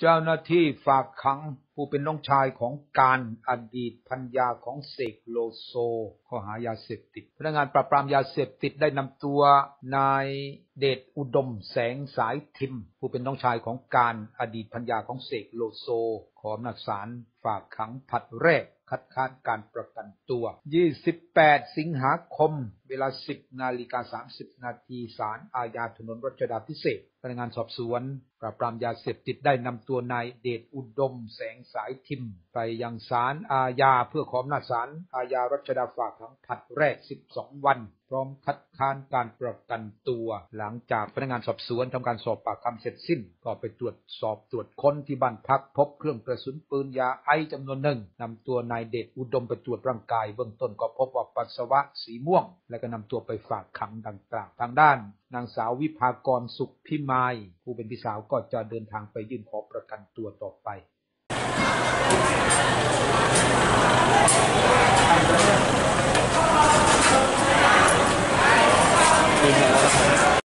เจ้าหน้าที่ฝากขัง ผู้เป็นน้องชายของการอดีตพันยาของเสกโลโซข้อหายาเสพติด พนักงานปราบปรามยาเสพติดได้นำตัวนายเดชอุดมแสงสายทิม ผู้เป็นน้องชายของการอดีตพันยาของเสกโลโซ ขออำนาจศาลฝากขังผัดแรกคัดค้านการประกันตัว 28 สิงหาคม เวลา 10 นาฬิกา 30 นาที ศาลอาญาถนนรัชดาพิเศษ พนักงานสอบสวน ปราบปรามยาเสพติดได้นำตัวนายเดชอุดมแสงสายทิมไปยังศาลอาญาเพื่อขออำนาจศาลอาญารัชดาฝากขังผัดแรก 12 วัน พร้อมคัดค้านการประกันตัว หลังจากพนักงานสอบสวนทำการสอบปากคำเสร็จสิ้น ก็ไปตรวจสอบตรวจค้นที่บ้านพักพบเครื่องกระสุนปืนยาไอจำนวนหนึ่งนำตัวนายเดชอุดมไปตรวจร่างกายเบื้องต้นก็พบว่าปัสสาวะสีม่วง และก็นำตัวไปฝากขังดังกล่าวทางด้านนางสาววิภากรสุขพิมายผู้เป็นพี่สาวก็จะเดินทางไปยื่นขอประกันตัวต่อไป していきま。